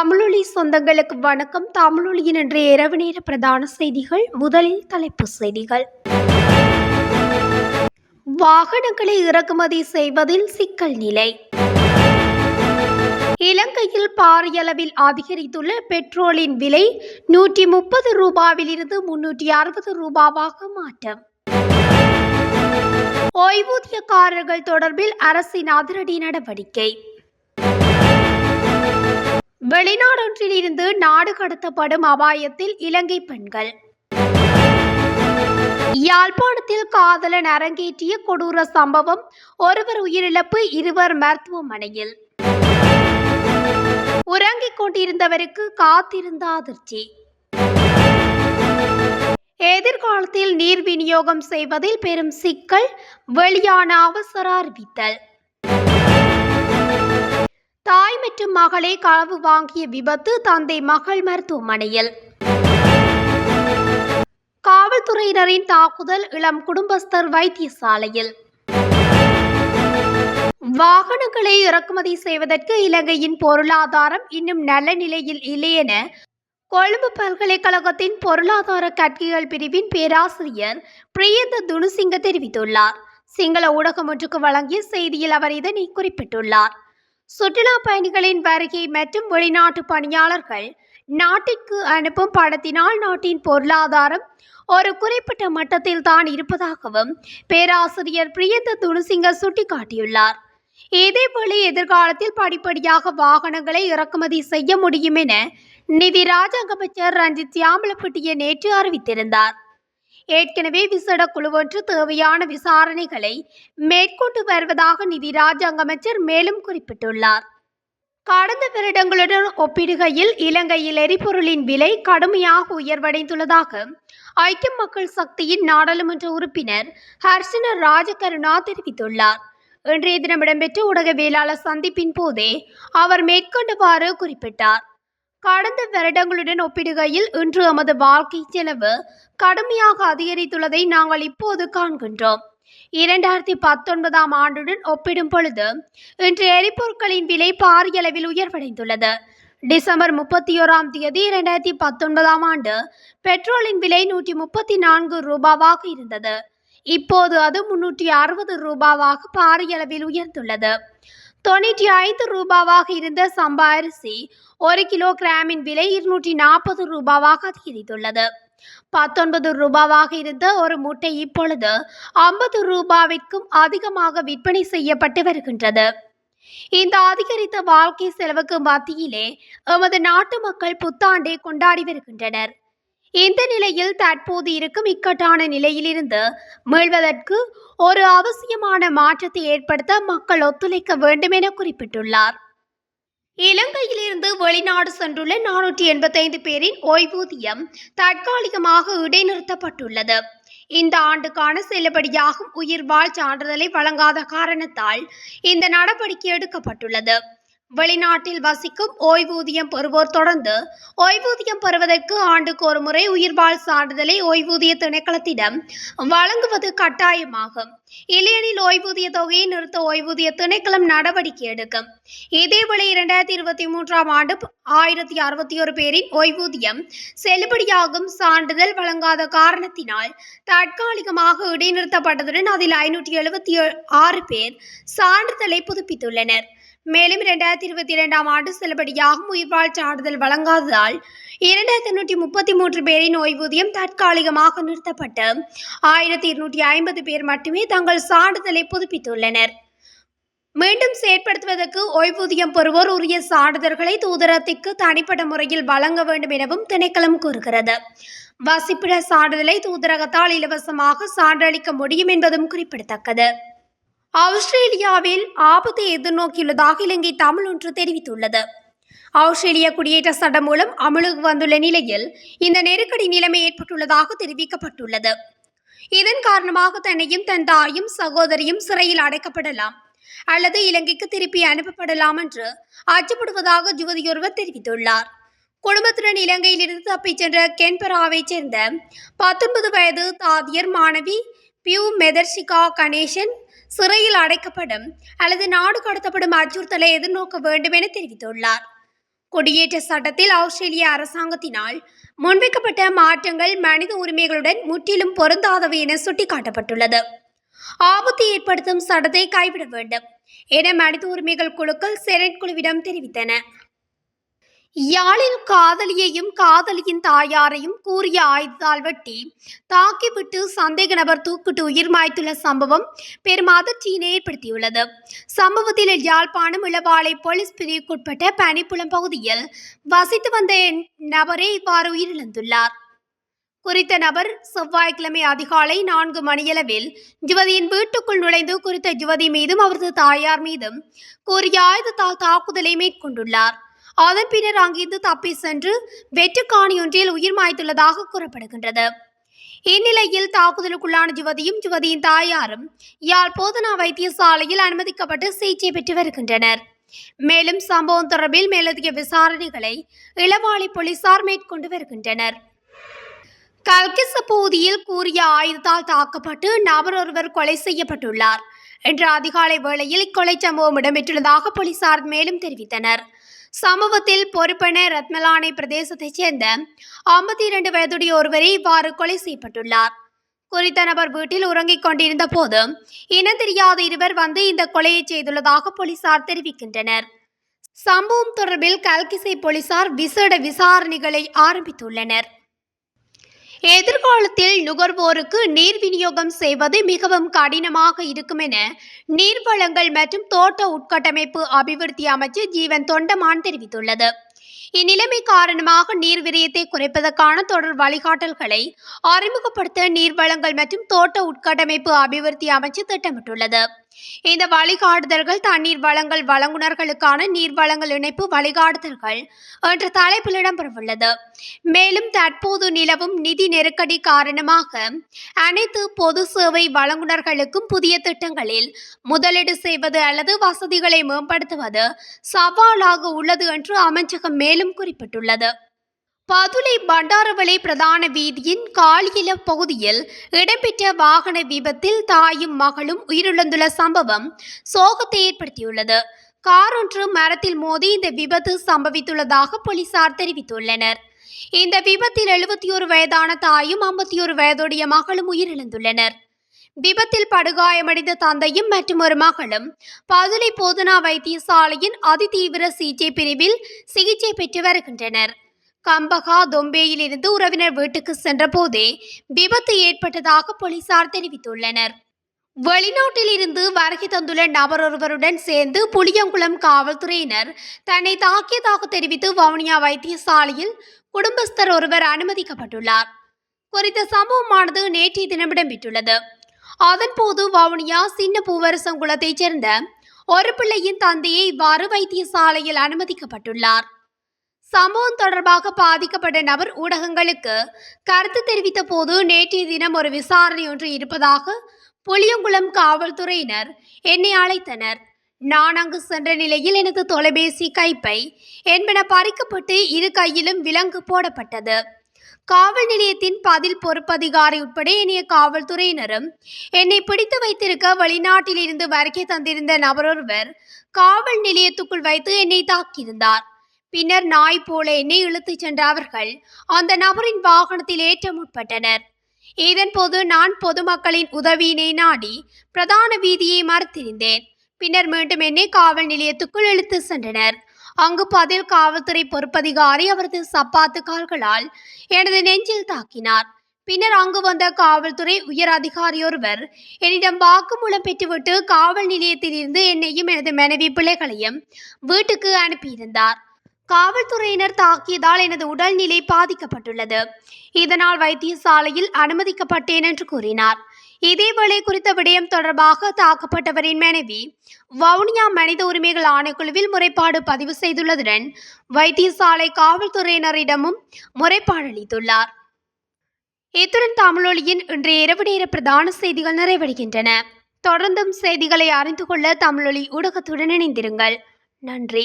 தமிழொலி சொந்தங்களுக்கு வணக்கம். தமிழொலியின் இன்றைய இரவு நேர பிரதான செய்திகள் முதலில் தலைப்பு செய்திகள். வாகனங்களை இறக்குமதி செய்வதில் சிக்கல் நிலை. இலங்கையில் பாரியளவில் அதிகரித்துள்ள பெட்ரோலின் விலை நூற்றி முப்பது ரூபாவிலிருந்து முன்னூற்றி அறுபது ரூபாவாக மாற்றம். ஓய்வூதியக்காரர்கள் தொடர்பில் அரசின் அதிரடி நடவடிக்கை. வெளிநாடொன்றிலிருந்து நாடு கடத்தப்படும் அபாயத்தில் இலங்கை பெண்கள். யாழ்ப்பாணத்தில் காதலன் அரங்கேற்றிய கொடூர சம்பவம் ஒருவர் உயிரிழப்பு இருவர் மருத்துவமனையில். உறங்கிக் கொண்டிருந்தவருக்கு காத்திருந்த அதிர்ச்சி. எதிர்காலத்தில் நீர் விநியோகம் செய்வதில் பெரும் சிக்கல் வெளியான அவசர அறிவித்தல். தாய் மற்றும் மகளை களவு வாங்கிய விபத்து தந்தை மகள் மருத்துவமனையில். காவல்துறையினரின் தாக்குதல் இளம் குடும்பஸ்தர் வைத்தியசாலையில். வாகனங்களை இறக்குமதி செய்வதற்கு இலங்கையின் பொருளாதாரம் இன்னும் நல்ல நிலையில் இல்லை என கொழும்பு பல்கலைக்கழகத்தின் பொருளாதார கற்கைகள் பிரிவின் பேராசிரியர் பிரியந்த துணுசிங்க தெரிவித்துள்ளார். சிங்கள ஊடகம் ஒன்றுக்கு வழங்கிய செய்தியில் அவர் இதனை குறிப்பிட்டுள்ளார். சுற்றுலா பயணிகளின் வருகை மற்றும் வெளிநாட்டு பணியாளர்கள் நாட்டிற்கு அனுப்பும் பணத்தினால் நாட்டின் பொருளாதாரம் ஒரு குறிப்பிட்ட மட்டத்தில் தான் இருப்பதாகவும் பேராசிரியர் பிரியந்த துணுசிங்க சுட்டிக்காட்டியுள்ளார். இதேபோல எதிர்காலத்தில் படிப்படியாக வாகனங்களை இறக்குமதி செய்ய முடியும் என நிதி ராஜாங்க அமைச்சர் ரஞ்சித் சியாமலப்பட்டிய நேற்று அறிவித்திருந்தார். ஏற்கனவே விசேட குழு ஒன்று தேவையான விசாரணைகளை மேற்கொண்டு வருவதாக நிதி ராஜாங்க அமைச்சர் மேலும் குறிப்பிட்டுள்ளார். கடந்த வருடங்களுடன் ஒப்பிடுகையில் இலங்கையில் எரிபொருளின் விலை கடுமையாக உயர்வடைந்துள்ளதாக ஐக்கிய மக்கள் சக்தியின் நாடாளுமன்ற உறுப்பினர் ஹர்ஷன ராஜகருணா தெரிவித்துள்ளார். இன்றைய தினம் இடம்பெற்ற ஊடகவியலாளர் சந்திப்பின் போதே அவர் மேற்கொண்டவாறு குறிப்பிட்டார். கடந்த வருடங்களுடன் ஒப்பிடுகையில் இன்று எமது வாழ்க்கை செலவு கடுமையாக அதிகரித்துள்ளதை நாங்கள் இப்போது காண்கின்றோம். இரண்டாயிரத்தி பத்தொன்பதாம் ஆண்டுடன் ஒப்பிடும் பொழுது இன்று எரிபொருட்களின் விலை பாரிய அளவில் உயர்வடைந்துள்ளது. டிசம்பர் முப்பத்தி ஓராம் தேதி இரண்டாயிரத்தி பத்தொன்பதாம் ஆண்டு பெட்ரோலின் விலை நூற்றி முப்பத்தி நான்கு ரூபாவாக இருந்தது. இப்போது அது முன்னூற்றி அறுபது ரூபாவாக பாரிய அளவில் உயர்ந்துள்ளது. தொண்ணூற்றி ஐந்து ரூபாவாக இருந்த சம்பா அரிசி ஒரு கிலோ கிராமின் விலை இருநூற்றி நாற்பது ரூபாவாக அதிகரித்துள்ளது. பத்தொன்பது ரூபாவாக இருந்த ஒரு முட்டை இப்பொழுது ஐம்பது ரூபாவிற்கும் அதிகமாக விற்பனை செய்யப்பட்டு வருகின்றது. இந்த அதிகரித்த வாழ்க்கை செலவுக்கு மத்தியிலே எமது நாட்டு மக்கள் புத்தாண்டை கொண்டாடி வருகின்றனர். இந்த நிலையில் தற்போது இருக்கும் இக்கட்டான நிலையிலிருந்து மீள்வதற்கு ஒரு அவசியமான மாற்றத்தை ஏற்படுத்த மக்கள் ஒத்துழைக்க வேண்டும் என குறிப்பிட்டுள்ளார். இலங்கையிலிருந்து வெளிநாடு சென்றுள்ள நானூற்றி எண்பத்தைந்து பேரின் ஓய்வூதியம் தற்காலிகமாக இடைநிறுத்தப்பட்டுள்ளது. இந்த ஆண்டுக்கான செல்லுபடியாகும் உயிர்வாழ் சான்றிதழை வழங்காத காரணத்தால் இந்த நடவடிக்கை எடுக்கப்பட்டுள்ளது. வெளிநாட்டில் வசிக்கும் ஓய்வூதியம் பெறுவோர் தொடர்ந்து ஓய்வூதியம் பெறுவதற்கு ஆண்டுக்கு ஒரு முறை உயிர்வாழ் சான்றிதழை ஓய்வூதிய திணைக்களத்திடம் வழங்குவது கட்டாயமாகும். இல்லையெனில் ஓய்வூதிய தொகையை நிறுத்த ஓய்வூதிய திணைக்களம் நடவடிக்கை எடுக்கும். இதேவேளை இரண்டாயிரத்தி இருபத்தி மூன்றாம் ஆண்டு ஆயிரத்தி அறுபத்தி ஒரு பேரின் ஓய்வூதியம் செல்லுபடியாகும் சான்றிதழ் வழங்காத காரணத்தினால் தற்காலிகமாக இடைநிறுத்தப்பட்டதுடன் அதில் ஐநூற்றி எழுபத்தி ஆறு பேர் சான்றிதழை புதுப்பித்துள்ளனர். மேலும் இரண்டாயிரத்தி இருபத்தி இரண்டாம் ஆண்டு செல்லுபடியாகும் உயிர்வாழ் சான்றிதழ் வழங்காததால் இரண்டாயிரத்தி எண்ணூற்றி முப்பத்தி மூன்று பேரின் ஓய்வூதியம் தற்காலிகமாக நிறுத்தப்பட்டு ஆயிரத்தி இருநூற்றி ஐம்பது பேர் மட்டுமே தங்கள் சான்றிதழை புதுப்பித்துள்ளனர். மீண்டும் செயற்படுத்துவதற்கு ஓய்வூதியம் பெறுவோர் உரிய சான்றிதழ்களை தூதரத்திற்கு தனிப்பட்ட முறையில் வழங்க வேண்டும் எனவும் திணைக்களம் கூறுகிறது. வசிப்பிட சான்றிதழை தூதரகத்தால் இலவசமாக சான்றளிக்க முடியும் என்பதும் குறிப்பிடத்தக்கது. ஆஸ்திரேலியாவில் ஆபத்தை எதிர்நோக்கியுள்ளதாக இலங்கை தமிழ் ஒன்று தெரிவித்துள்ளது. ஆஸ்திரேலிய குடியேற்ற சட்டம் மூலம் அமலுக்கு வந்துள்ள நிலையில் இந்த நெருக்கடி நிலைமை ஏற்பட்டுள்ளதாக தெரிவிக்கப்பட்டுள்ளது. இதன் காரணமாக தன்னையும் தன் தாயும் சகோதரியும் சிறையில் அடைக்கப்படலாம் அல்லது இலங்கைக்கு திருப்பி அனுப்பப்படலாம் என்று அச்சப்படுவதாக யுவதியொருவர் தெரிவித்துள்ளார். குடும்பத்துடன் இலங்கையிலிருந்து தப்பிச் சென்ற கென்பராவைச் சேர்ந்த பத்தொன்பது வயது தாதியர் மாணவி பியூ மெதர்ஷிகா கணேசன் சிறையில் அடைக்கப்படும் அல்லது நாடு கடத்தப்படும் அச்சுறுத்தலை எதிர்நோக்க வேண்டும் என தெரிவித்துள்ளார். குடியேற்ற சட்டத்தில் ஆஸ்திரேலிய அரசாங்கத்தினால் முன்வைக்கப்பட்ட மாற்றங்கள் மனித உரிமைகளுடன் முற்றிலும் பொருந்தாதவை என சுட்டிக்காட்டப்பட்டுள்ளது. ஆபத்து ஏற்படுத்தும் சட்டத்தை கைவிட வேண்டும் என மனித உரிமைகள் குழுக்கள் செனட் குழுவிடம் தெரிவித்தன. யாழில் காதலியையும் காதலியின் தாயாரையும் கூறிய ஆயுதத்தால் வெட்டி தாக்கிவிட்டு சந்தேக நபர் தூக்கிட்டு உயிர் மாய்த்துள்ள சம்பவம் பெரும் அதிர்ச்சியினை ஏற்படுத்தியுள்ளது. சம்பவத்தில் யாழ்ப்பாணம் இளவாலை போலீஸ் பிரிவுக்குட்பட்ட பனிப்புலம் பகுதியில் வசித்து வந்த நபரே இவ்வாறு உயிரிழந்துள்ளார். குறித்த நபர் செவ்வாய்க்கிழமை அதிகாலை நான்கு மணியளவில் யுவதியின் வீட்டுக்குள் நுழைந்து குறித்த யுவதி மீதும் அவரது தாயார் மீதும் கூறிய ஆயுதத்தால் தாக்குதலை மேற்கொண்டுள்ளார். அதன் பின்னர் அங்கிருந்து தப்பி சென்று வெற்றுக்காணி ஒன்றில் உயிர் மாய்த்துள்ளதாக கூறப்படுகின்றது. இந்நிலையில் தாக்குதலுக்குள்ளான யுவதியும் யுவதியின் தாயாரும் யாழ் போதனா வைத்தியசாலையில் அனுமதிக்கப்பட்டு சிகிச்சை பெற்று வருகின்றனர். மேலும் சம்பவம் தொடர்பில் மேலதிக விசாரணைகளை இளவாளி போலீசார் மேற்கொண்டு வருகின்றனர். கல்கிச பகுதியில் கூறிய ஆயுதத்தால் தாக்கப்பட்டு நபர் ஒருவர் கொலை செய்யப்பட்டுள்ளார். என்ற அதிகாலை வேளையில் இக்கொலை சம்பவம் இடம்பெற்றுள்ளதாக போலீசார் மேலும் தெரிவித்தனர். சம்பவத்தில் பொறுப்பென ரத்மலானை பிரதேசத்தைச் சேர்ந்த ஐம்பத்தி இரண்டு வயதுடைய ஒருவரை இவ்வாறு கொலை செய்யப்பட்டுள்ளார். குறித்த நபர் வீட்டில் உறங்கிக் கொண்டிருந்த போது இனம் தெரியாத இருவர் வந்து இந்த கொலையை செய்துள்ளதாக போலீசார் தெரிவிக்கின்றனர். சம்பவம் தொடர்பில் கல்கிசை போலீசார் விசேட விசாரணைகளை ஆரம்பித்துள்ளனர். எதிர்காலத்தில் நுகர்வோருக்கு நீர் விநியோகம் செய்வது மிகவும் கடினமாக இருக்கும் என நீர்வளங்கள் மற்றும் தோட்ட உட்கட்டமைப்பு அபிவிருத்தி அமைச்சர் ஜீவன் தொண்டமான் தெரிவித்துள்ளது. இந்நிலைமை காரணமாக நீர் விரயத்தை குறைப்பதற்கான தொடர் வழிகாட்டல்களை அறிமுகப்படுத்த நீர்வளங்கள் மற்றும் தோட்ட உட்கட்டமைப்பு அபிவிருத்தி அமைச்சு திட்டமிட்டுள்ளது. இந்த வழிகாட்டுதல்கள் தண்ணீர் வளங்கள் வழங்குனர்களுக்கான நீர் வளங்கள் இணைப்பு வழிகாட்டுதல்கள் என்ற தலைப்பில் இடம்பெறவுள்ளது. மேலும் தற்போது நிலவும் நிதி நெருக்கடி காரணமாக அனைத்து பொது சேவை வழங்குனர்களுக்கும் புதிய திட்டங்களில் முதலீடு செய்வது அல்லது வசதிகளை மேம்படுத்துவது சவாலாக உள்ளது என்று அமைச்சகம் மேலும் குறிப்பிட்டுள்ளது. பதுளை பண்டாரவளை பிரதான வீதியின் காலியில பகுதியில் இடம்பெற்ற வாகன விபத்தில் தாயும் மகளும் உயிரிழந்துள்ள சம்பவம் சோகத்தை ஏற்படுத்தியுள்ளது. கார் ஒன்று மரத்தில் மோதி இந்த விபத்து சம்பவித்துள்ளதாக போலீசார் தெரிவித்துள்ளனர். இந்த விபத்தில் எழுபத்தி ஒரு வயதான தாயும் ஐம்பத்தி ஒரு வயதுடைய மகளும் உயிரிழந்துள்ளனர். விபத்தில் படுகாயமடைந்த தந்தையும் மற்றும் ஒரு மகளும் பதுளை போதனா வைத்தியசாலையின் அதிதீவிர சிகிச்சை பிரிவில் சிகிச்சை பெற்று வருகின்றனர். கம்பகா தொம்பேயிலிருந்து உறவினர் வீட்டுக்கு சென்றபோதே விபத்து ஏற்பட்டதாக போலீசார் தெரிவித்துள்ளனர். வெளிநாட்டில் இருந்து வருகை தந்துள்ள நபர் ஒருவருடன் சேர்ந்து புளியங்குளம் காவல்துறையினர் தன்னை தாக்கியதாக தெரிவித்து வவுனியா வைத்தியசாலையில் குடும்பஸ்தர் ஒருவர் அனுமதிக்கப்பட்டுள்ளார். குறித்த சம்பவமானது நேற்றைய தினம் இடம்பெற்றுள்ளது. அதன்போது வவுனியா சின்ன பூவரசங்குளத்தைச் சேர்ந்த ஒரு பிள்ளையின் தந்தையை இவ்வாறு வைத்தியசாலையில் அனுமதிக்கப்பட்டுள்ளார். சம்பவம் தொடர்பாக பாதிக்கப்பட்ட நபர் ஊடகங்களுக்கு கருத்து தெரிவித்த போது நேற்றைய தினம் ஒரு விசாரணை ஒன்று இருப்பதாக புளியங்குளம் காவல்துறையினர் என்னை அழைத்தனர். நான் அங்கு சென்ற நிலையில் எனது தொலைபேசி கைப்பை என்பன பறிக்கப்பட்டு இரு கையிலும் விலங்கு போடப்பட்டது. காவல் நிலையத்தின் பதில் பொறுப்பதிகாரி உட்பட இனிய காவல்துறையினரும் என்னை பிடித்து வைத்திருக்க வெளிநாட்டிலிருந்து வருகை தந்திருந்த நபரொருவர் காவல் நிலையத்துக்குள் வைத்து என்னை தாக்கியிருந்தார். பின்னர் நாய் போல என்னை இழுத்துச் சென்ற அவர்கள் அந்த நபரின் வாகனத்தில் ஏற்ற முற்பட்டனர். இதன்போது நான் பொதுமக்களின் உதவியினை நாடி பிரதான வீதியை மறுத்திருந்தேன். பின்னர் மீண்டும் என்னை காவல் நிலையத்துக்குள் இழுத்து சென்றனர். அங்கு பதில் காவல்துறை பொறுப்பதிகாரி அவரது சப்பாத்து கால்களால் எனது நெஞ்சில் தாக்கினார். பின்னர் அங்கு வந்த காவல்துறை உயர் அதிகாரியொருவர் என்னிடம் வாக்குமூலம் பெற்றுவிட்டு காவல் நிலையத்தில் இருந்து என்னையும் எனது மனைவி பிள்ளைகளையும் வீட்டுக்கு அனுப்பியிருந்தார். காவல்துறையினர் தாக்கியதால் எனது உடல்நிலை பாதிக்கப்பட்டுள்ளது. இதனால் வைத்தியசாலையில் அனுமதிக்கப்பட்டேன் என்று கூறினார். இதேவேளை குறித்த விடயம் தொடர்பாக தாக்கப்பட்டவரின் மனைவி வவுனியா மனித உரிமைகள் ஆணைக்குழுவில் முறைப்பாடு பதிவு செய்துள்ளதுடன் வைத்தியசாலை காவல்துறையினரிடமும் முறைப்பாடு அளித்துள்ளார். இத்துடன் தமிழொலியின் இன்றைய இரவு நேர பிரதான செய்திகள் நிறைவடைகின்றன. தொடர்ந்தும் செய்திகளை அறிந்து கொள்ள தமிழொலி ஊடகத்துடன் இணைந்திருங்கள். நன்றி.